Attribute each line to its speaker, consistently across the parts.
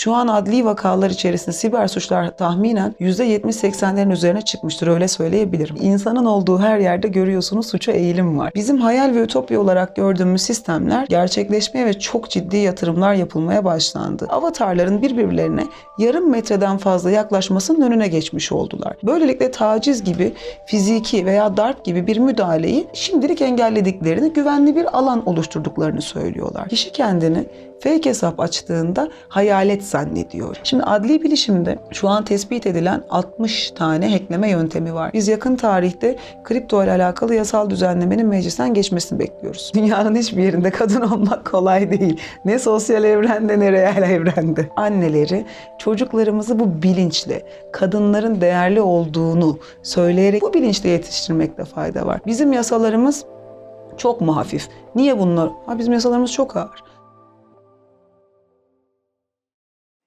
Speaker 1: Şu an adli vakalar içerisinde siber suçlar tahminen %70-80'lerin üzerine çıkmıştır öyle söyleyebilirim. İnsanın olduğu her yerde görüyorsunuz suça eğilim var. Bizim hayal ve ütopya olarak gördüğümüz sistemler gerçekleşmeye ve çok ciddi yatırımlar yapılmaya başlandı. Avatarların birbirlerine yarım metreden fazla yaklaşmasının önüne geçmiş oldular. Böylelikle taciz gibi fiziki veya darp gibi bir müdahaleyi şimdilik engellediklerini, güvenli bir alan oluşturduklarını söylüyorlar. Kişi kendini fake hesap açtığında hayalet zannediyor. Şimdi adli bilişimde şu an tespit edilen 60 tane hackleme yöntemi var. Biz yakın tarihte kripto ile alakalı yasal düzenlemenin meclisten geçmesini bekliyoruz. Dünyanın hiçbir yerinde kadın olmak kolay değil. Ne sosyal evrende ne reel evrende. Anneleri çocuklarımızı bu bilinçle kadınların değerli olduğunu söyleyerek bu bilinçle yetiştirmekte fayda var. Bizim yasalarımız çok mu hafif? Niye bunlar? Ha, bizim yasalarımız çok ağır.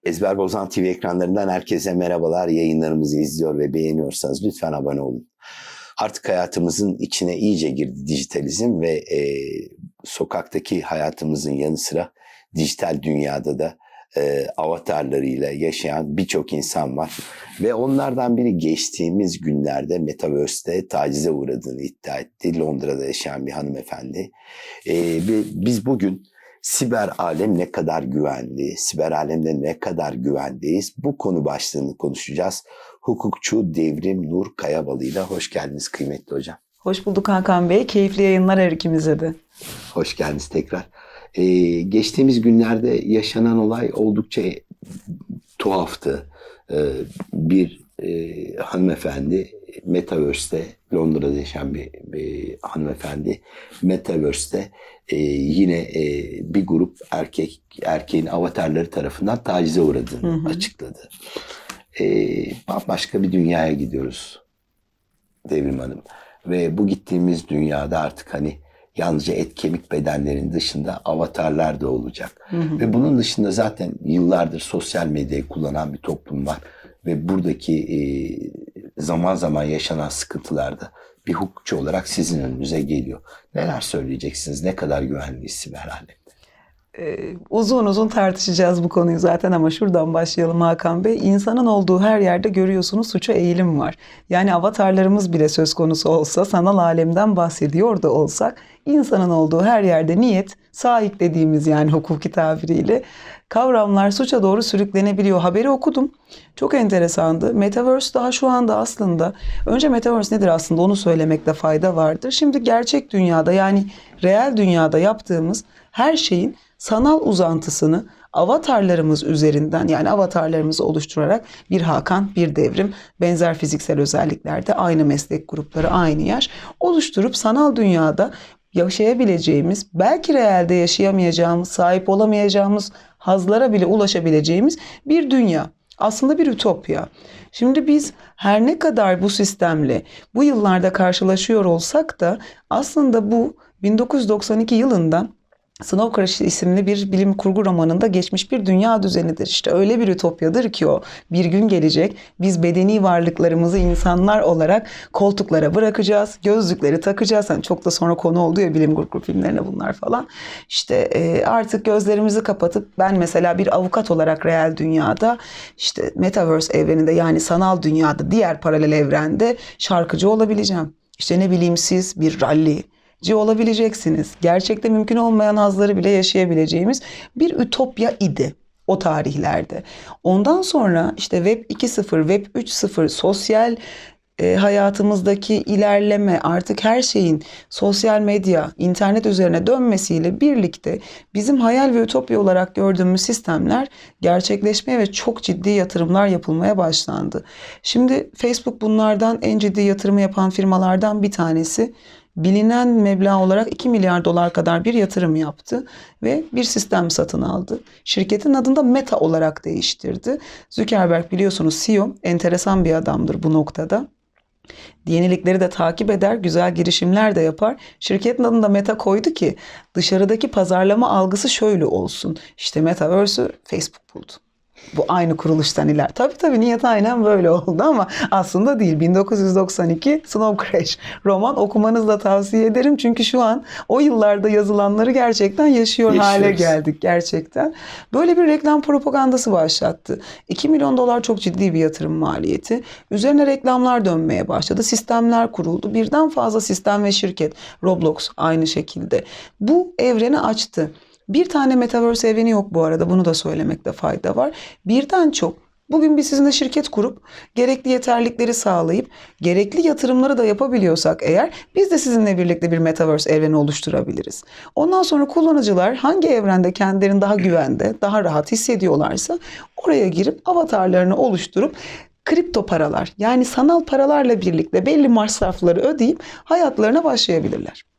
Speaker 2: Ezber Bozan TV ekranlarından herkese merhabalar. Yayınlarımızı izliyor ve beğeniyorsanız lütfen abone olun. Artık hayatımızın içine iyice girdi dijitalizm ve e, sokaktaki hayatımızın yanı sıra dijital dünyada da e, avatarlarıyla yaşayan birçok insan var. Ve onlardan biri geçtiğimiz günlerde Metaverse'de tacize uğradığını iddia etti. Londra'da yaşayan bir hanımefendi. E, biz bugün siber alem ne kadar güvenli, siber alemde ne kadar güvendeyiz bu konu başlığını konuşacağız. Hukukçu Devrim Nur Kayabalı ile hoş geldiniz kıymetli hocam.
Speaker 1: Hoş bulduk Hakan Bey. Keyifli yayınlar her ikimize de.
Speaker 2: Hoş geldiniz tekrar. Ee, geçtiğimiz günlerde yaşanan olay oldukça tuhaftı. Ee, bir e, hanımefendi Metaverse'te Londra'da yaşayan bir, bir hanımefendi Metaverse'te e, yine e, bir grup erkek erkeğin avatarları tarafından tacize uğradığını
Speaker 1: Hı hı.
Speaker 2: açıkladı. E, bambaşka bir dünyaya gidiyoruz Devrim Hanım. Ve bu gittiğimiz dünyada artık hani yalnızca et kemik bedenlerin dışında avatarlar da olacak.
Speaker 1: Hı hı.
Speaker 2: Ve bunun dışında zaten yıllardır sosyal medyayı kullanan bir toplum var. Ve buradaki e, zaman zaman yaşanan sıkıntılarda bir hukukçu olarak sizin önünüze geliyor. Neler söyleyeceksiniz? Ne kadar güvenliyiz siber alemde?
Speaker 1: Ee, uzun uzun tartışacağız bu konuyu zaten ama şuradan başlayalım Hakan Bey. İnsanın olduğu her yerde görüyorsunuz suça eğilim var. Yani avatarlarımız bile söz konusu olsa, sanal alemden bahsediyor da olsak, insanın olduğu her yerde niyet, sahip dediğimiz yani hukuki tabiriyle kavramlar suça doğru sürüklenebiliyor. Haberi okudum. Çok enteresandı. Metaverse daha şu anda aslında, önce Metaverse nedir aslında onu söylemekte fayda vardır. Şimdi gerçek dünyada yani reel dünyada yaptığımız her şeyin sanal uzantısını avatarlarımız üzerinden yani avatarlarımızı oluşturarak bir Hakan, bir devrim, benzer fiziksel özelliklerde aynı meslek grupları, aynı yaş oluşturup sanal dünyada yaşayabileceğimiz, belki reelde yaşayamayacağımız, sahip olamayacağımız hazlara bile ulaşabileceğimiz bir dünya. Aslında bir ütopya. Şimdi biz her ne kadar bu sistemle bu yıllarda karşılaşıyor olsak da aslında bu 1992 yılında Snow Crash isimli bir bilim kurgu romanında geçmiş bir dünya düzenidir. İşte öyle bir ütopyadır ki o. Bir gün gelecek biz bedeni varlıklarımızı insanlar olarak koltuklara bırakacağız. Gözlükleri takacağız. Hani çok da sonra konu oldu ya bilim kurgu filmlerine bunlar falan. İşte e, artık gözlerimizi kapatıp ben mesela bir avukat olarak reel dünyada işte Metaverse evreninde yani sanal dünyada diğer paralel evrende şarkıcı olabileceğim. İşte ne bileyim siz bir rally, ci olabileceksiniz. Gerçekte mümkün olmayan hazları bile yaşayabileceğimiz bir ütopya idi o tarihlerde. Ondan sonra işte Web 2.0, Web 3.0 sosyal e, hayatımızdaki ilerleme artık her şeyin sosyal medya, internet üzerine dönmesiyle birlikte bizim hayal ve ütopya olarak gördüğümüz sistemler gerçekleşmeye ve çok ciddi yatırımlar yapılmaya başlandı. Şimdi Facebook bunlardan en ciddi yatırımı yapan firmalardan bir tanesi bilinen meblağ olarak 2 milyar dolar kadar bir yatırım yaptı ve bir sistem satın aldı. Şirketin adını da Meta olarak değiştirdi. Zuckerberg biliyorsunuz CEO enteresan bir adamdır bu noktada. Yenilikleri de takip eder, güzel girişimler de yapar. Şirketin adını da Meta koydu ki dışarıdaki pazarlama algısı şöyle olsun. İşte Metaverse'ü Facebook buldu. Bu aynı kuruluştan iler. Tabii tabii niyet aynen böyle oldu ama aslında değil. 1992 Snow Crash roman okumanızı da tavsiye ederim. Çünkü şu an o yıllarda yazılanları gerçekten yaşıyor hale
Speaker 2: Yaşıyoruz.
Speaker 1: geldik gerçekten. Böyle bir reklam propagandası başlattı. 2 milyon dolar çok ciddi bir yatırım maliyeti. Üzerine reklamlar dönmeye başladı. Sistemler kuruldu. Birden fazla sistem ve şirket. Roblox aynı şekilde. Bu evreni açtı. Bir tane Metaverse evreni yok bu arada. Bunu da söylemekte fayda var. Birden çok Bugün biz sizinle şirket kurup gerekli yeterlikleri sağlayıp gerekli yatırımları da yapabiliyorsak eğer biz de sizinle birlikte bir metaverse evreni oluşturabiliriz. Ondan sonra kullanıcılar hangi evrende kendilerini daha güvende, daha rahat hissediyorlarsa oraya girip avatarlarını oluşturup kripto paralar yani sanal paralarla birlikte belli masrafları ödeyip hayatlarına başlayabilirler.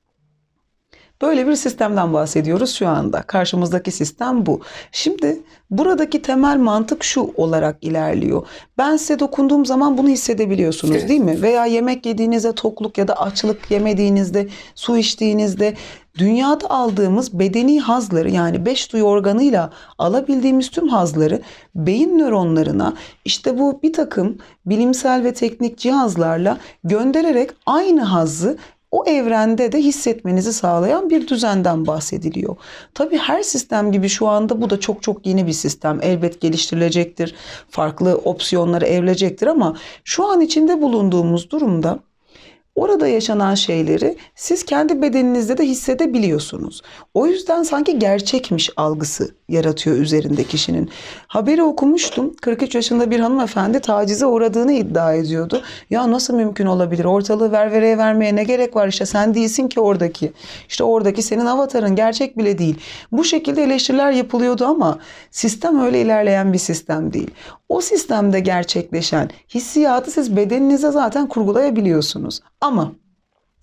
Speaker 1: Böyle bir sistemden bahsediyoruz şu anda. Karşımızdaki sistem bu. Şimdi buradaki temel mantık şu olarak ilerliyor. Ben size dokunduğum zaman bunu hissedebiliyorsunuz
Speaker 2: Evet.
Speaker 1: değil mi? Veya yemek yediğinizde tokluk ya da açlık yemediğinizde, su içtiğinizde dünyada aldığımız bedeni hazları yani beş duyu organıyla alabildiğimiz tüm hazları beyin nöronlarına işte bu bir takım bilimsel ve teknik cihazlarla göndererek aynı hazzı o evrende de hissetmenizi sağlayan bir düzenden bahsediliyor. Tabii her sistem gibi şu anda bu da çok çok yeni bir sistem. Elbet geliştirilecektir. Farklı opsiyonları evrilecektir ama şu an içinde bulunduğumuz durumda orada yaşanan şeyleri siz kendi bedeninizde de hissedebiliyorsunuz. O yüzden sanki gerçekmiş algısı yaratıyor üzerinde kişinin. Haberi okumuştum. 43 yaşında bir hanımefendi tacize uğradığını iddia ediyordu. Ya nasıl mümkün olabilir? Ortalığı ververeye vermeye ne gerek var? İşte sen değilsin ki oradaki. İşte oradaki senin avatarın gerçek bile değil. Bu şekilde eleştiriler yapılıyordu ama sistem öyle ilerleyen bir sistem değil. O sistemde gerçekleşen hissiyatı siz bedeninize zaten kurgulayabiliyorsunuz. Ama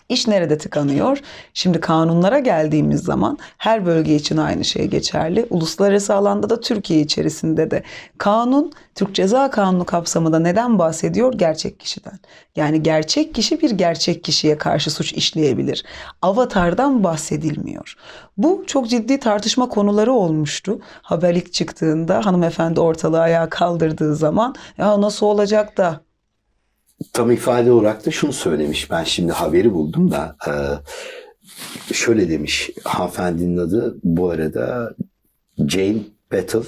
Speaker 1: İş nerede tıkanıyor? Şimdi kanunlara geldiğimiz zaman her bölge için aynı şey geçerli. Uluslararası alanda da Türkiye içerisinde de. Kanun, Türk Ceza Kanunu kapsamında neden bahsediyor? Gerçek kişiden. Yani gerçek kişi bir gerçek kişiye karşı suç işleyebilir. Avatardan bahsedilmiyor. Bu çok ciddi tartışma konuları olmuştu. Haber ilk çıktığında hanımefendi ortalığı ayağa kaldırdığı zaman ya nasıl olacak da
Speaker 2: Tam ifade olarak da şunu söylemiş. Ben şimdi haberi buldum da e, şöyle demiş. Hanımefendinin adı bu arada Jane Battle.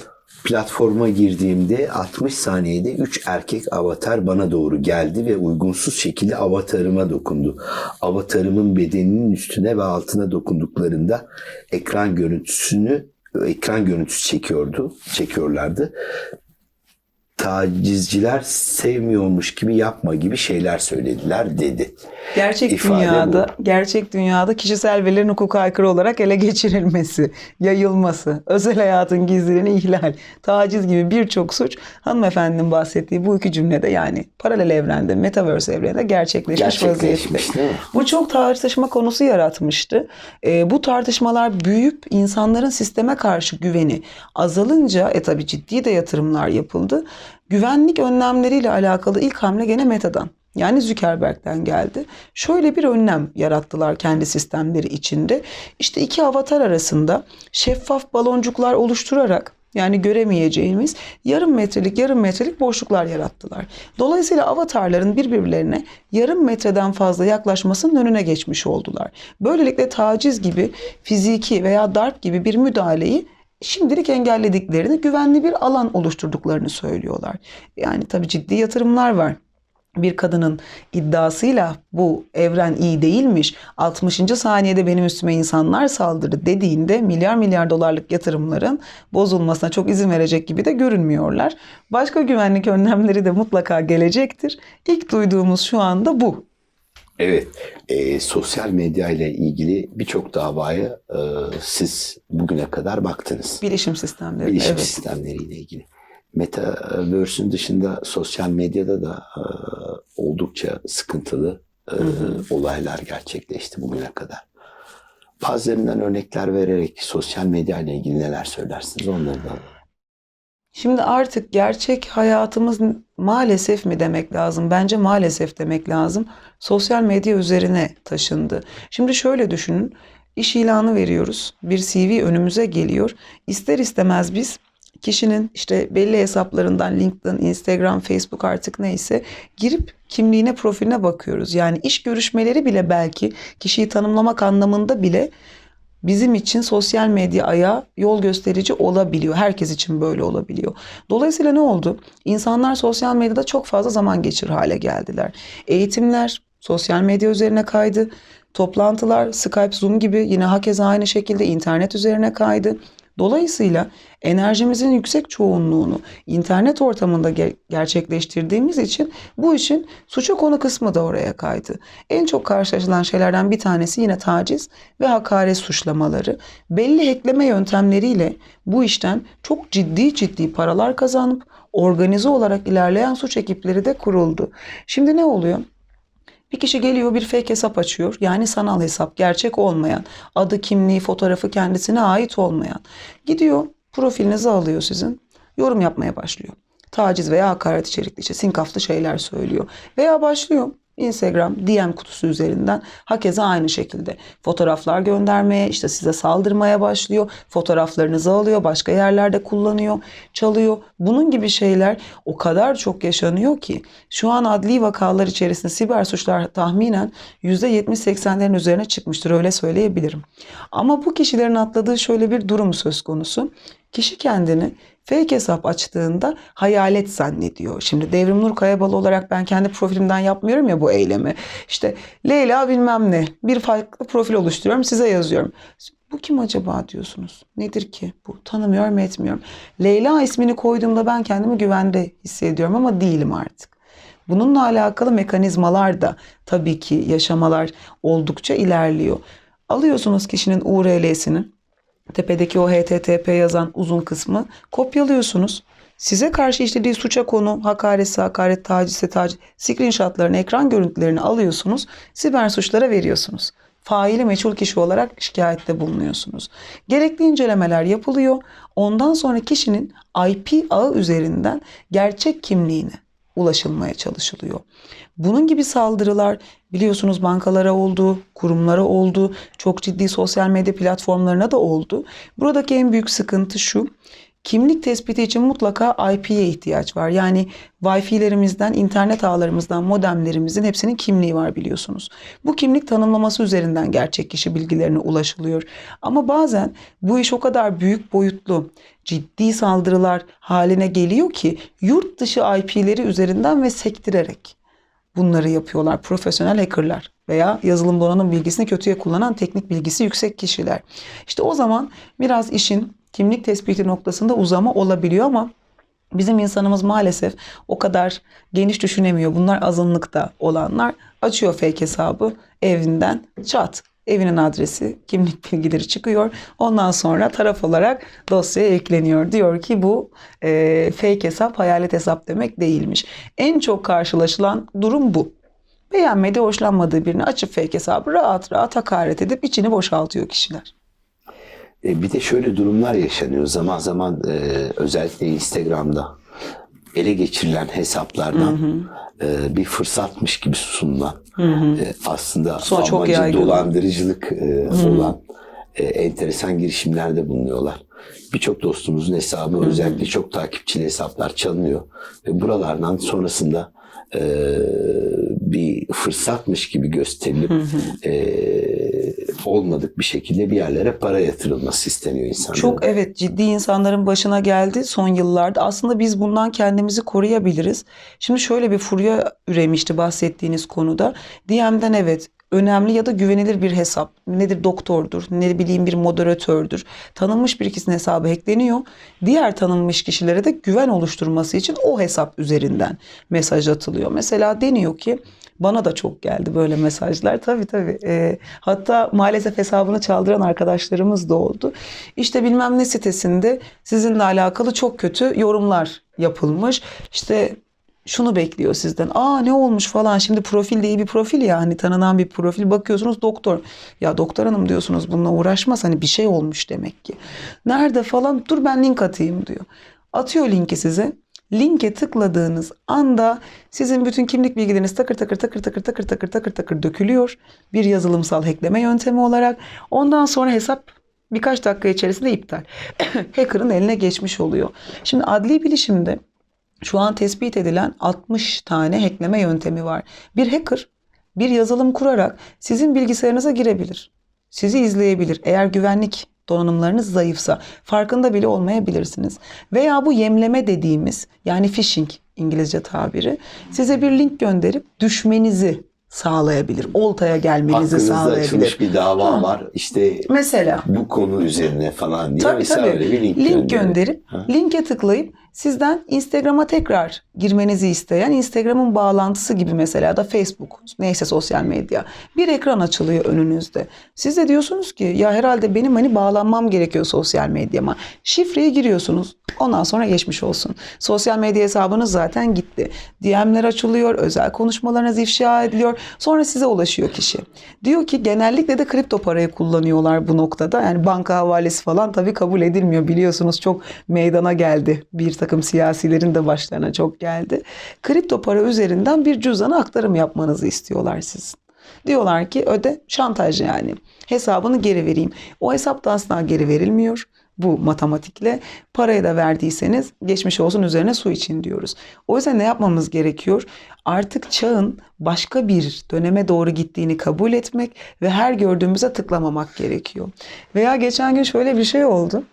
Speaker 2: Platforma girdiğimde 60 saniyede 3 erkek avatar bana doğru geldi ve uygunsuz şekilde avatarıma dokundu. Avatarımın bedeninin üstüne ve altına dokunduklarında ekran görüntüsünü ekran görüntüsü çekiyordu, çekiyorlardı tacizciler sevmiyormuş gibi yapma gibi şeyler söylediler dedi.
Speaker 1: Gerçek
Speaker 2: İfade
Speaker 1: dünyada, gerçek dünyada kişisel verilerin hukuka aykırı olarak ele geçirilmesi, yayılması, özel hayatın gizliliğini ihlal, taciz gibi birçok suç hanımefendinin bahsettiği bu iki cümlede yani paralel evrende, metaverse evreninde gerçekleşmiş.
Speaker 2: Gerçekleşmiş?
Speaker 1: Bu çok tartışma konusu yaratmıştı. Ee, bu tartışmalar büyüyüp insanların sisteme karşı güveni azalınca, e tabi ciddi de yatırımlar yapıldı. Güvenlik önlemleriyle alakalı ilk hamle gene Meta'dan. Yani Zuckerberg'den geldi. Şöyle bir önlem yarattılar kendi sistemleri içinde. İşte iki avatar arasında şeffaf baloncuklar oluşturarak yani göremeyeceğimiz yarım metrelik yarım metrelik boşluklar yarattılar. Dolayısıyla avatarların birbirlerine yarım metreden fazla yaklaşmasının önüne geçmiş oldular. Böylelikle taciz gibi fiziki veya darp gibi bir müdahaleyi şimdilik engellediklerini, güvenli bir alan oluşturduklarını söylüyorlar. Yani tabii ciddi yatırımlar var bir kadının iddiasıyla bu evren iyi değilmiş, 60. saniyede benim üstüme insanlar saldırdı dediğinde milyar milyar dolarlık yatırımların bozulmasına çok izin verecek gibi de görünmüyorlar. Başka güvenlik önlemleri de mutlaka gelecektir. İlk duyduğumuz şu anda bu.
Speaker 2: Evet, e, sosyal medya ile ilgili birçok davaya e, siz bugüne kadar baktınız.
Speaker 1: Bilişim sistemleri.
Speaker 2: Bilişim
Speaker 1: evet.
Speaker 2: sistemleriyle ilgili. Metaverse'ün dışında sosyal medyada da e, oldukça sıkıntılı e, olaylar gerçekleşti bugüne kadar. Bazılarından örnekler vererek sosyal medya ile ilgili neler söylersiniz onları da
Speaker 1: Şimdi artık gerçek hayatımız maalesef mi demek lazım? Bence maalesef demek lazım. Sosyal medya üzerine taşındı. Şimdi şöyle düşünün. İş ilanı veriyoruz. Bir CV önümüze geliyor. İster istemez biz kişinin işte belli hesaplarından LinkedIn, Instagram, Facebook artık neyse girip kimliğine, profiline bakıyoruz. Yani iş görüşmeleri bile belki kişiyi tanımlamak anlamında bile bizim için sosyal medya ayağı yol gösterici olabiliyor. Herkes için böyle olabiliyor. Dolayısıyla ne oldu? İnsanlar sosyal medyada çok fazla zaman geçir hale geldiler. Eğitimler sosyal medya üzerine kaydı. Toplantılar Skype, Zoom gibi yine hakeza aynı şekilde internet üzerine kaydı. Dolayısıyla enerjimizin yüksek çoğunluğunu internet ortamında ge- gerçekleştirdiğimiz için bu işin suça konu kısmı da oraya kaydı. En çok karşılaşılan şeylerden bir tanesi yine taciz ve hakaret suçlamaları. Belli hackleme yöntemleriyle bu işten çok ciddi ciddi paralar kazanıp organize olarak ilerleyen suç ekipleri de kuruldu. Şimdi ne oluyor? Bir kişi geliyor bir fake hesap açıyor. Yani sanal hesap, gerçek olmayan, adı, kimliği, fotoğrafı kendisine ait olmayan. Gidiyor, profilinizi alıyor sizin. Yorum yapmaya başlıyor. Taciz veya hakaret içerikli işte sinkaflı şeyler söylüyor. Veya başlıyor Instagram DM kutusu üzerinden hakeza aynı şekilde fotoğraflar göndermeye işte size saldırmaya başlıyor. Fotoğraflarınızı alıyor başka yerlerde kullanıyor çalıyor. Bunun gibi şeyler o kadar çok yaşanıyor ki şu an adli vakalar içerisinde siber suçlar tahminen %70-80'lerin üzerine çıkmıştır öyle söyleyebilirim. Ama bu kişilerin atladığı şöyle bir durum söz konusu. Kişi kendini fake hesap açtığında hayalet zannediyor. Şimdi Devrim Nur Kayabalı olarak ben kendi profilimden yapmıyorum ya bu eylemi. İşte Leyla bilmem ne bir farklı profil oluşturuyorum size yazıyorum. Bu kim acaba diyorsunuz. Nedir ki bu? Tanımıyorum etmiyorum. Leyla ismini koyduğumda ben kendimi güvende hissediyorum ama değilim artık. Bununla alakalı mekanizmalar da tabii ki yaşamalar oldukça ilerliyor. Alıyorsunuz kişinin URL'sini, tepedeki o HTTP yazan uzun kısmı kopyalıyorsunuz. Size karşı işlediği suça konu, hakaretse hakaret, tacizse taciz, screenshotlarını, ekran görüntülerini alıyorsunuz, siber suçlara veriyorsunuz. Faili meçhul kişi olarak şikayette bulunuyorsunuz. Gerekli incelemeler yapılıyor. Ondan sonra kişinin IP ağı üzerinden gerçek kimliğine ulaşılmaya çalışılıyor. Bunun gibi saldırılar biliyorsunuz bankalara oldu, kurumlara oldu, çok ciddi sosyal medya platformlarına da oldu. Buradaki en büyük sıkıntı şu. Kimlik tespiti için mutlaka IP'ye ihtiyaç var. Yani Wi-Fi'lerimizden, internet ağlarımızdan, modemlerimizin hepsinin kimliği var biliyorsunuz. Bu kimlik tanımlaması üzerinden gerçek kişi bilgilerine ulaşılıyor. Ama bazen bu iş o kadar büyük boyutlu, ciddi saldırılar haline geliyor ki yurt dışı IP'leri üzerinden ve sektirerek bunları yapıyorlar profesyonel hackerlar veya yazılım donanım bilgisini kötüye kullanan teknik bilgisi yüksek kişiler. İşte o zaman biraz işin kimlik tespiti noktasında uzama olabiliyor ama bizim insanımız maalesef o kadar geniş düşünemiyor. Bunlar azınlıkta olanlar açıyor fake hesabı evinden çat evinin adresi, kimlik bilgileri çıkıyor. Ondan sonra taraf olarak dosyaya ekleniyor. Diyor ki bu e, fake hesap, hayalet hesap demek değilmiş. En çok karşılaşılan durum bu. Beğenmediği, hoşlanmadığı birini açıp fake hesabı rahat rahat hakaret edip içini boşaltıyor kişiler.
Speaker 2: E, bir de şöyle durumlar yaşanıyor. Zaman zaman e, özellikle Instagram'da ele geçirilen hesaplardan e, bir fırsatmış gibi sunulan e, aslında
Speaker 1: çok
Speaker 2: amacı
Speaker 1: yaygın.
Speaker 2: dolandırıcılık e, olan e, enteresan girişimlerde bulunuyorlar. Birçok dostumuzun hesabı özellikle çok takipçili hesaplar çalınıyor ve buralardan sonrasında e, bir fırsatmış gibi gösterilip e, olmadık bir şekilde bir yerlere para yatırılması isteniyor insanların.
Speaker 1: Çok evet ciddi insanların başına geldi son yıllarda. Aslında biz bundan kendimizi koruyabiliriz. Şimdi şöyle bir furya üremişti bahsettiğiniz konuda. DM'den evet önemli ya da güvenilir bir hesap. Nedir doktordur, ne bileyim bir moderatördür. Tanınmış bir kişinin hesabı hackleniyor. Diğer tanınmış kişilere de güven oluşturması için o hesap üzerinden mesaj atılıyor. Mesela deniyor ki bana da çok geldi böyle mesajlar. Tabii tabii. Ee, hatta maalesef hesabını çaldıran arkadaşlarımız da oldu. İşte bilmem ne sitesinde sizinle alakalı çok kötü yorumlar yapılmış. İşte şunu bekliyor sizden. Aa ne olmuş falan. Şimdi profil de iyi bir profil ya. Hani tanınan bir profil. Bakıyorsunuz doktor. Ya doktor hanım diyorsunuz bununla uğraşmaz. Hani bir şey olmuş demek ki. Nerede falan. Dur ben link atayım diyor. Atıyor linki size. Linke tıkladığınız anda sizin bütün kimlik bilgileriniz takır takır takır takır takır takır takır takır dökülüyor. Bir yazılımsal hackleme yöntemi olarak. Ondan sonra hesap birkaç dakika içerisinde iptal. Hacker'ın eline geçmiş oluyor. Şimdi adli bilişimde şu an tespit edilen 60 tane hackleme yöntemi var. Bir hacker bir yazılım kurarak sizin bilgisayarınıza girebilir. Sizi izleyebilir. Eğer güvenlik donanımlarınız zayıfsa farkında bile olmayabilirsiniz. Veya bu yemleme dediğimiz yani phishing İngilizce tabiri size bir link gönderip düşmenizi sağlayabilir. Oltaya gelmenizi
Speaker 2: Hakkınızda
Speaker 1: sağlayabilir.
Speaker 2: açılmış bir dava
Speaker 1: Ha.
Speaker 2: var. İşte
Speaker 1: Mesela
Speaker 2: bu konu üzerine falan diye
Speaker 1: Tabii
Speaker 2: mesela
Speaker 1: tabii.
Speaker 2: öyle bir link,
Speaker 1: link gönderip
Speaker 2: Ha.
Speaker 1: linke tıklayıp sizden Instagram'a tekrar girmenizi isteyen Instagram'ın bağlantısı gibi mesela da Facebook neyse sosyal medya bir ekran açılıyor önünüzde. Siz de diyorsunuz ki ya herhalde benim hani bağlanmam gerekiyor sosyal medyama. Şifreyi giriyorsunuz. Ondan sonra geçmiş olsun. Sosyal medya hesabınız zaten gitti. DM'ler açılıyor, özel konuşmalarınız ifşa ediliyor. Sonra size ulaşıyor kişi. Diyor ki genellikle de kripto parayı kullanıyorlar bu noktada. Yani banka havalesi falan tabii kabul edilmiyor. Biliyorsunuz çok meydana geldi. Bir takım siyasilerin de başlarına çok geldi. Kripto para üzerinden bir cüzdana aktarım yapmanızı istiyorlar sizin. Diyorlar ki öde şantaj yani. Hesabını geri vereyim. O hesap da asla geri verilmiyor. Bu matematikle parayı da verdiyseniz geçmiş olsun üzerine su için diyoruz. O yüzden ne yapmamız gerekiyor? Artık çağın başka bir döneme doğru gittiğini kabul etmek ve her gördüğümüze tıklamamak gerekiyor. Veya geçen gün şöyle bir şey oldu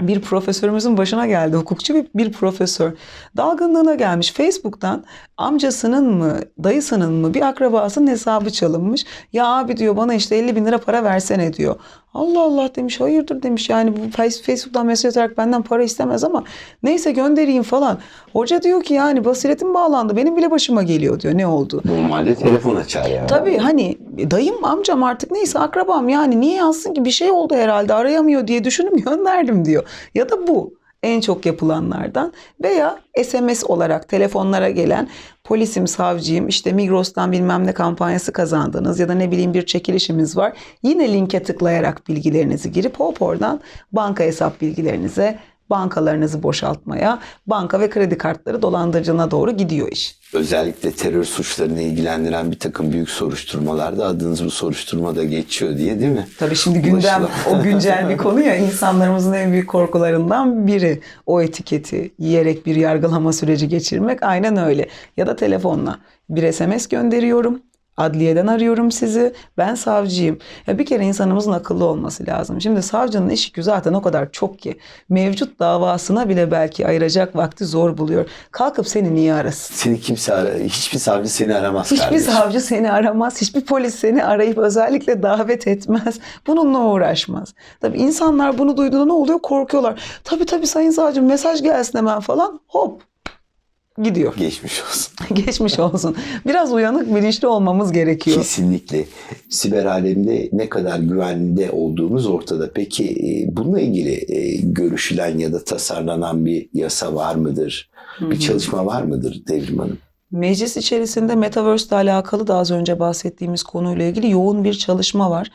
Speaker 1: bir profesörümüzün başına geldi. Hukukçu bir, bir profesör. Dalgınlığına gelmiş. Facebook'tan amcasının mı, dayısının mı bir akrabasının hesabı çalınmış. Ya abi diyor bana işte 50 bin lira para versene diyor. Allah Allah demiş hayırdır demiş yani bu Face- Facebook'tan mesaj atarak benden para istemez ama neyse göndereyim falan. Hoca diyor ki yani basiretim bağlandı benim bile başıma geliyor diyor ne oldu?
Speaker 2: Normalde telefon açar yani.
Speaker 1: Tabii hani dayım amcam artık neyse akrabam yani niye yazsın ki bir şey oldu herhalde arayamıyor diye düşünüp gönderdim diyor. Ya da bu en çok yapılanlardan veya SMS olarak telefonlara gelen polisim, savcıyım, işte Migros'tan bilmem ne kampanyası kazandınız ya da ne bileyim bir çekilişimiz var. Yine linke tıklayarak bilgilerinizi girip hop oradan banka hesap bilgilerinize, bankalarınızı boşaltmaya, banka ve kredi kartları dolandırıcına doğru gidiyor iş.
Speaker 2: Özellikle terör suçlarını ilgilendiren bir takım büyük soruşturmalarda adınız bu soruşturmada geçiyor diye değil mi?
Speaker 1: Tabii şimdi gündem o güncel bir konu ya insanlarımızın en büyük korkularından biri o etiketi yiyerek bir yargılama süreci geçirmek aynen öyle. Ya da telefonla bir SMS gönderiyorum. Adliyeden arıyorum sizi. Ben savcıyım. Ya bir kere insanımızın akıllı olması lazım. Şimdi savcının iş yükü zaten o kadar çok ki mevcut davasına bile belki ayıracak vakti zor buluyor. Kalkıp seni niye arasın?
Speaker 2: Seni kimse ara, hiçbir savcı seni aramaz
Speaker 1: Hiçbir
Speaker 2: kardeşim.
Speaker 1: savcı seni aramaz, hiçbir polis seni arayıp özellikle davet etmez. Bununla uğraşmaz. Tabii insanlar bunu duyduğunda ne oluyor? Korkuyorlar. Tabii tabii sayın savcım mesaj gelsin hemen falan. Hop gidiyor.
Speaker 2: Geçmiş olsun.
Speaker 1: Geçmiş olsun. Biraz uyanık bilinçli olmamız gerekiyor.
Speaker 2: Kesinlikle. Siber alemde ne kadar güvende olduğumuz ortada. Peki e, bununla ilgili e, görüşülen ya da tasarlanan bir yasa var mıdır? Bir çalışma var mıdır Devrim Hanım?
Speaker 1: Meclis içerisinde Metaverse ile alakalı da az önce bahsettiğimiz konuyla ilgili yoğun bir çalışma var.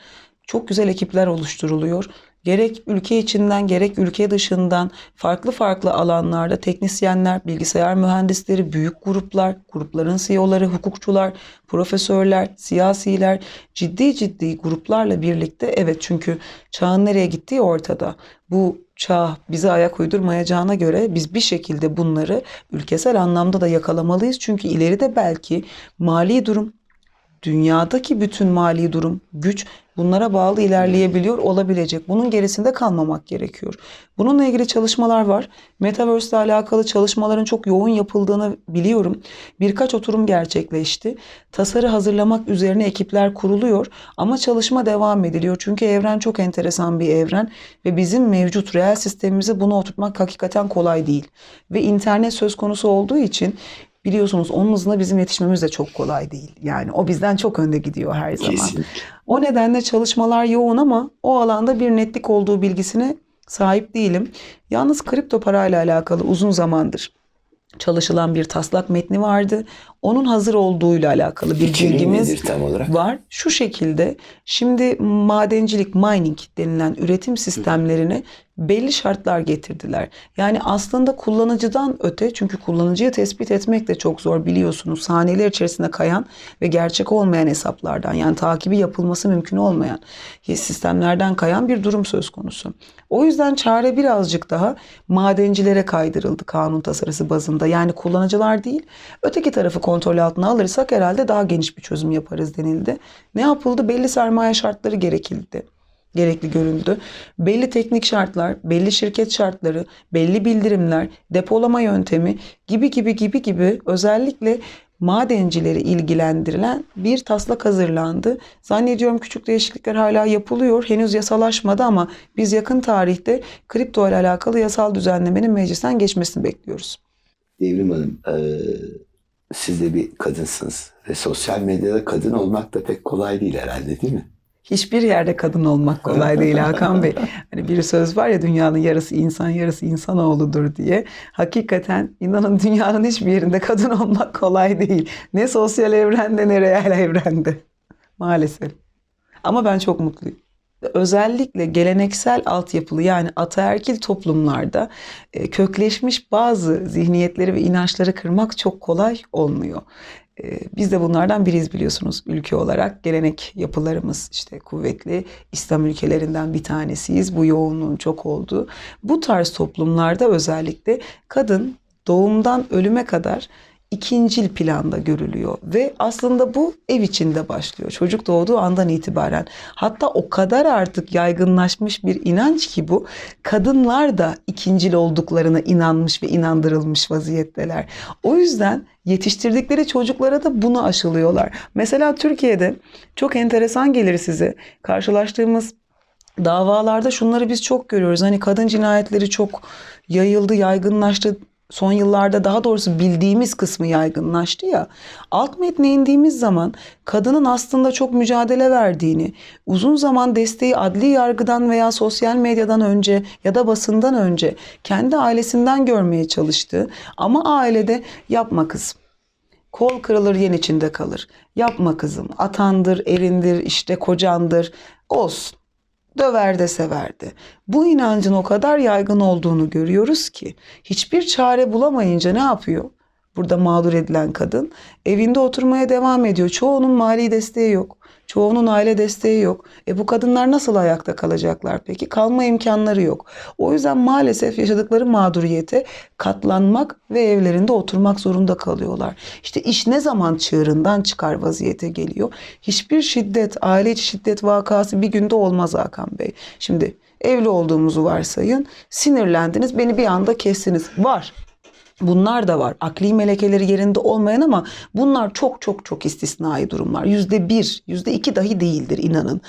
Speaker 1: Çok güzel ekipler oluşturuluyor. Gerek ülke içinden gerek ülke dışından farklı farklı alanlarda teknisyenler, bilgisayar mühendisleri, büyük gruplar, grupların CEO'ları, hukukçular, profesörler, siyasiler ciddi ciddi gruplarla birlikte evet çünkü çağın nereye gittiği ortada. Bu çağ bize ayak uydurmayacağına göre biz bir şekilde bunları ülkesel anlamda da yakalamalıyız. Çünkü ileride belki mali durum, dünyadaki bütün mali durum, güç bunlara bağlı ilerleyebiliyor olabilecek. Bunun gerisinde kalmamak gerekiyor. Bununla ilgili çalışmalar var. Metaverse ile alakalı çalışmaların çok yoğun yapıldığını biliyorum. Birkaç oturum gerçekleşti. Tasarı hazırlamak üzerine ekipler kuruluyor ama çalışma devam ediliyor. Çünkü evren çok enteresan bir evren ve bizim mevcut reel sistemimizi buna oturtmak hakikaten kolay değil. Ve internet söz konusu olduğu için biliyorsunuz onun hızına bizim yetişmemiz de çok kolay değil. Yani o bizden çok önde gidiyor her zaman.
Speaker 2: Kesinlikle.
Speaker 1: O nedenle çalışmalar yoğun ama o alanda bir netlik olduğu bilgisine sahip değilim. Yalnız kripto parayla alakalı uzun zamandır çalışılan bir taslak metni vardı. Onun hazır olduğuyla alakalı bir
Speaker 2: İçeriği
Speaker 1: bilgimiz
Speaker 2: tam olarak?
Speaker 1: var. Şu şekilde şimdi madencilik, mining denilen üretim sistemlerini belli şartlar getirdiler. Yani aslında kullanıcıdan öte çünkü kullanıcıyı tespit etmek de çok zor biliyorsunuz. Saniyeler içerisinde kayan ve gerçek olmayan hesaplardan yani takibi yapılması mümkün olmayan sistemlerden kayan bir durum söz konusu. O yüzden çare birazcık daha madencilere kaydırıldı kanun tasarısı bazında. Yani kullanıcılar değil öteki tarafı kontrol altına alırsak herhalde daha geniş bir çözüm yaparız denildi. Ne yapıldı? Belli sermaye şartları gerekildi gerekli görüldü. Belli teknik şartlar, belli şirket şartları, belli bildirimler, depolama yöntemi gibi gibi gibi gibi özellikle madencileri ilgilendirilen bir taslak hazırlandı. Zannediyorum küçük değişiklikler hala yapılıyor. Henüz yasalaşmadı ama biz yakın tarihte kripto ile alakalı yasal düzenlemenin meclisten geçmesini bekliyoruz.
Speaker 2: Devrim Hanım, e, siz de bir kadınsınız ve sosyal medyada kadın olmak da pek kolay değil herhalde değil mi?
Speaker 1: Hiçbir yerde kadın olmak kolay değil Hakan Bey. Hani bir söz var ya dünyanın yarısı insan yarısı insanoğludur diye. Hakikaten inanın dünyanın hiçbir yerinde kadın olmak kolay değil. Ne sosyal evrende ne reel evrende. Maalesef. Ama ben çok mutluyum. Özellikle geleneksel altyapılı yani ataerkil toplumlarda e, kökleşmiş bazı zihniyetleri ve inançları kırmak çok kolay olmuyor. Ee, biz de bunlardan biriyiz biliyorsunuz ülke olarak. Gelenek yapılarımız işte kuvvetli. İslam ülkelerinden bir tanesiyiz. Bu yoğunluğun çok olduğu. Bu tarz toplumlarda özellikle kadın doğumdan ölüme kadar ikincil planda görülüyor ve aslında bu ev içinde başlıyor. Çocuk doğduğu andan itibaren. Hatta o kadar artık yaygınlaşmış bir inanç ki bu. Kadınlar da ikincil olduklarına inanmış ve inandırılmış vaziyetteler. O yüzden yetiştirdikleri çocuklara da bunu aşılıyorlar. Mesela Türkiye'de çok enteresan gelir size. Karşılaştığımız davalarda şunları biz çok görüyoruz. Hani kadın cinayetleri çok yayıldı, yaygınlaştı son yıllarda daha doğrusu bildiğimiz kısmı yaygınlaştı ya. Alt metne indiğimiz zaman kadının aslında çok mücadele verdiğini, uzun zaman desteği adli yargıdan veya sosyal medyadan önce ya da basından önce kendi ailesinden görmeye çalıştığı ama ailede yapma kızım. Kol kırılır yen içinde kalır. Yapma kızım. Atandır, erindir, işte kocandır. Olsun döver de severdi. Bu inancın o kadar yaygın olduğunu görüyoruz ki hiçbir çare bulamayınca ne yapıyor? Burada mağdur edilen kadın evinde oturmaya devam ediyor. Çoğunun mali desteği yok. Çoğunun aile desteği yok. E bu kadınlar nasıl ayakta kalacaklar peki? Kalma imkanları yok. O yüzden maalesef yaşadıkları mağduriyete katlanmak ve evlerinde oturmak zorunda kalıyorlar. İşte iş ne zaman çığırından çıkar vaziyete geliyor. Hiçbir şiddet, aile içi şiddet vakası bir günde olmaz Hakan Bey. Şimdi evli olduğumuzu varsayın. Sinirlendiniz, beni bir anda kestiniz. Var. Bunlar da var. Akli melekeleri yerinde olmayan ama bunlar çok çok çok istisnai durumlar. Yüzde bir, yüzde iki dahi değildir inanın.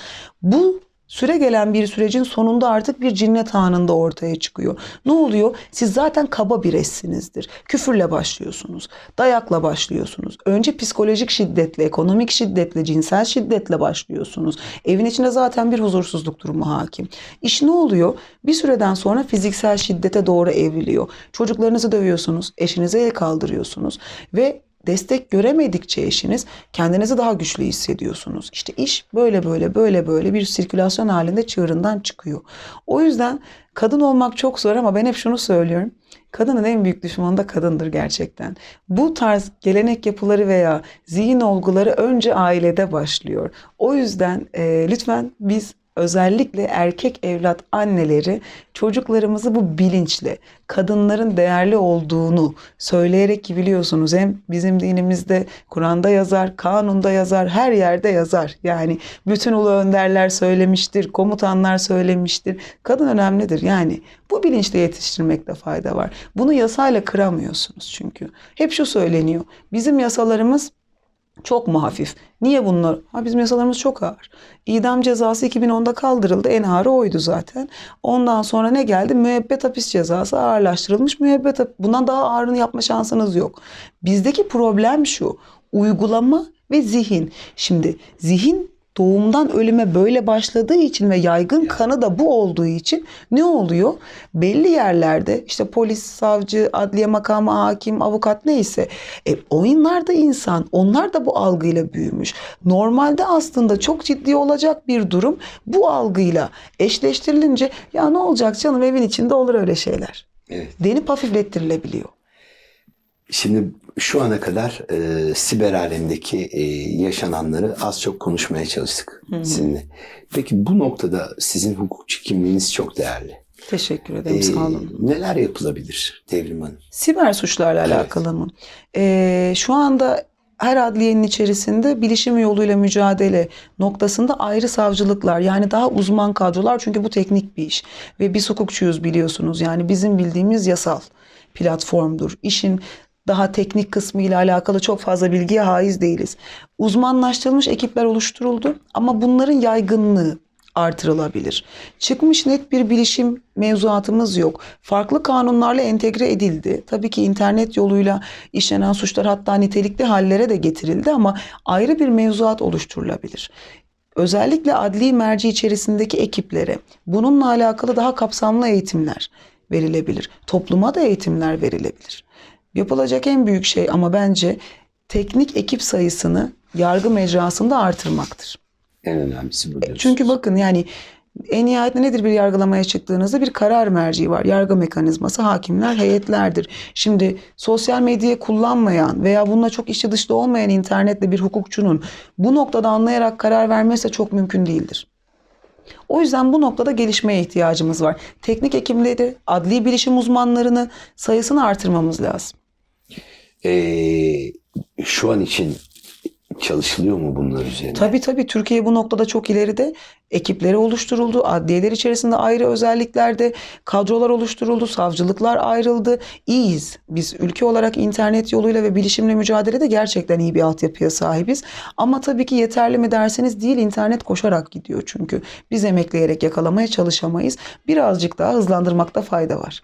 Speaker 1: Bu Süre gelen bir sürecin sonunda artık bir cinnet anında ortaya çıkıyor. Ne oluyor? Siz zaten kaba bir eşsinizdir. Küfürle başlıyorsunuz. Dayakla başlıyorsunuz. Önce psikolojik şiddetle, ekonomik şiddetle, cinsel şiddetle başlıyorsunuz. Evin içinde zaten bir huzursuzluk durumu hakim. İş ne oluyor? Bir süreden sonra fiziksel şiddete doğru evriliyor. Çocuklarınızı dövüyorsunuz, eşinize el kaldırıyorsunuz ve destek göremedikçe eşiniz kendinizi daha güçlü hissediyorsunuz. İşte iş böyle böyle böyle böyle bir sirkülasyon halinde çığırından çıkıyor. O yüzden kadın olmak çok zor ama ben hep şunu söylüyorum. Kadının en büyük düşmanı da kadındır gerçekten. Bu tarz gelenek yapıları veya zihin olguları önce ailede başlıyor. O yüzden e, lütfen biz özellikle erkek evlat anneleri çocuklarımızı bu bilinçle kadınların değerli olduğunu söyleyerek ki biliyorsunuz hem bizim dinimizde Kur'an'da yazar, kanunda yazar, her yerde yazar. Yani bütün ulu önderler söylemiştir, komutanlar söylemiştir. Kadın önemlidir. Yani bu bilinçle yetiştirmekte fayda var. Bunu yasayla kıramıyorsunuz çünkü. Hep şu söyleniyor. Bizim yasalarımız çok mu hafif? Niye bunlar? Ha bizim yasalarımız çok ağır. İdam cezası 2010'da kaldırıldı. En ağırı oydu zaten. Ondan sonra ne geldi? Müebbet hapis cezası ağırlaştırılmış. Müebbet. Bundan daha ağırını yapma şansınız yok. Bizdeki problem şu. Uygulama ve zihin. Şimdi zihin doğumdan ölüme böyle başladığı için ve yaygın kanı da bu olduğu için ne oluyor? Belli yerlerde işte polis, savcı, adliye makamı, hakim, avukat neyse e, oyunlar da insan. Onlar da bu algıyla büyümüş. Normalde aslında çok ciddi olacak bir durum bu algıyla eşleştirilince ya ne olacak canım evin içinde olur öyle şeyler.
Speaker 2: Evet.
Speaker 1: Denip hafiflettirilebiliyor.
Speaker 2: Şimdi şu ana kadar e, siber alemdeki e, yaşananları az çok konuşmaya çalıştık sizinle. Peki bu noktada sizin hukukçu kimliğiniz çok değerli.
Speaker 1: Teşekkür ederim
Speaker 2: E,
Speaker 1: sağ olun.
Speaker 2: neler yapılabilir Devrim Hanım?
Speaker 1: Siber suçlarla
Speaker 2: Evet.
Speaker 1: alakalı mı? Ee, şu anda her adliyenin içerisinde bilişim yoluyla mücadele noktasında ayrı savcılıklar yani daha uzman kadrolar çünkü bu teknik bir iş ve biz hukukçuyuz biliyorsunuz yani bizim bildiğimiz yasal platformdur. İşin daha teknik kısmı ile alakalı çok fazla bilgiye haiz değiliz. Uzmanlaştırılmış ekipler oluşturuldu ama bunların yaygınlığı artırılabilir. Çıkmış net bir bilişim mevzuatımız yok. Farklı kanunlarla entegre edildi. Tabii ki internet yoluyla işlenen suçlar hatta nitelikli hallere de getirildi ama ayrı bir mevzuat oluşturulabilir. Özellikle adli merci içerisindeki ekiplere bununla alakalı daha kapsamlı eğitimler verilebilir. Topluma da eğitimler verilebilir. Yapılacak en büyük şey ama bence teknik ekip sayısını yargı mecrasında artırmaktır.
Speaker 2: En önemlisi bu diyorsunuz.
Speaker 1: Çünkü bakın yani en nihayetinde nedir bir yargılamaya çıktığınızda bir karar merci var. Yargı mekanizması hakimler, heyetlerdir. Şimdi sosyal medyayı kullanmayan veya bununla çok içi dışta olmayan internetle bir hukukçunun bu noktada anlayarak karar vermesi çok mümkün değildir. O yüzden bu noktada gelişmeye ihtiyacımız var. Teknik hekimleri, adli bilişim uzmanlarını sayısını artırmamız lazım.
Speaker 2: E, şu an için çalışılıyor mu bunlar üzerine?
Speaker 1: Tabii tabii Türkiye bu noktada çok ileride. Ekipleri oluşturuldu. Adliyeler içerisinde ayrı özelliklerde kadrolar oluşturuldu. Savcılıklar ayrıldı. İyiyiz. Biz ülke olarak internet yoluyla ve bilişimle mücadelede gerçekten iyi bir altyapıya sahibiz. Ama tabii ki yeterli mi derseniz değil internet koşarak gidiyor çünkü. Biz emekleyerek yakalamaya çalışamayız. Birazcık daha hızlandırmakta fayda var.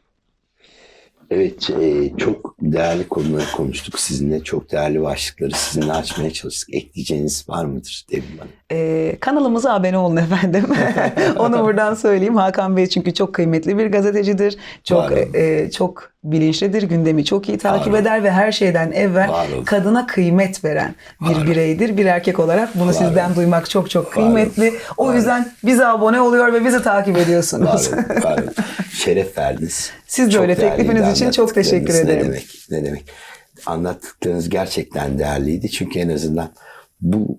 Speaker 2: Evet, e, çok değerli konuları konuştuk sizinle. Çok değerli başlıkları sizinle açmaya çalıştık. Ekleyeceğiniz var mıdır Devrim Hanım?
Speaker 1: Ee, kanalımıza abone olun efendim. Onu buradan söyleyeyim. Hakan Bey çünkü çok kıymetli bir gazetecidir. Çok
Speaker 2: olun.
Speaker 1: e, çok bilinçlidir. Gündemi çok iyi takip
Speaker 2: Var
Speaker 1: eder ve her şeyden evvel
Speaker 2: Var
Speaker 1: kadına kıymet veren bir
Speaker 2: Var
Speaker 1: bireydir. Bir erkek olarak bunu
Speaker 2: Var
Speaker 1: sizden duymak çok çok
Speaker 2: Var
Speaker 1: kıymetli.
Speaker 2: olun.
Speaker 1: O
Speaker 2: Var
Speaker 1: yüzden bize abone oluyor ve bizi takip ediyorsunuz.
Speaker 2: Var var. Şeref verdiniz.
Speaker 1: Siz de
Speaker 2: Çok
Speaker 1: öyle. Teklifiniz için çok teşekkür ederim.
Speaker 2: Ne demek, ne demek. Anlattıklarınız gerçekten değerliydi. Çünkü en azından bu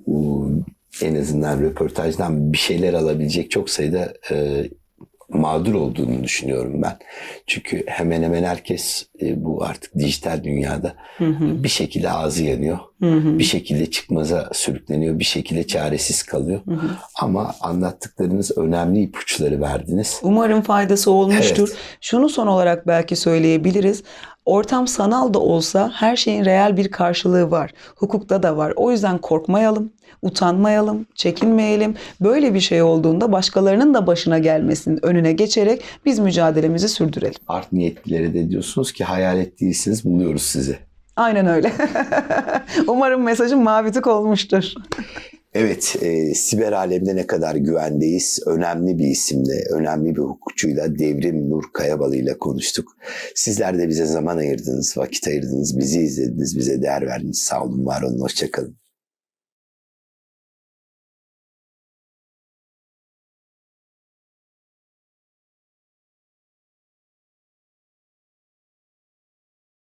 Speaker 2: e, en azından röportajdan bir şeyler alabilecek çok sayıda e, mağdur olduğunu düşünüyorum ben. Çünkü hemen hemen herkes e, bu artık dijital dünyada bir şekilde ağzı yanıyor. Bir şekilde çıkmaza sürükleniyor. Bir şekilde çaresiz kalıyor. Ama anlattıklarınız önemli ipuçları verdiniz.
Speaker 1: Umarım faydası olmuştur.
Speaker 2: Evet.
Speaker 1: Şunu son olarak belki söyleyebiliriz. Ortam sanal da olsa her şeyin reel bir karşılığı var. Hukukta da var. O yüzden korkmayalım, utanmayalım, çekinmeyelim. Böyle bir şey olduğunda başkalarının da başına gelmesinin önüne geçerek biz mücadelemizi sürdürelim.
Speaker 2: Art niyetlilere de diyorsunuz ki hayalet değilsiniz buluyoruz sizi.
Speaker 1: Aynen öyle. Umarım mesajım mavi tık olmuştur.
Speaker 2: Evet, e, siber alemde ne kadar güvendeyiz. Önemli bir isimle, önemli bir hukukçuyla Devrim Nur Kayabalı ile konuştuk. Sizler de bize zaman ayırdınız, vakit ayırdınız, bizi izlediniz, bize değer verdiniz. Sağ olun, var olun, hoşçakalın.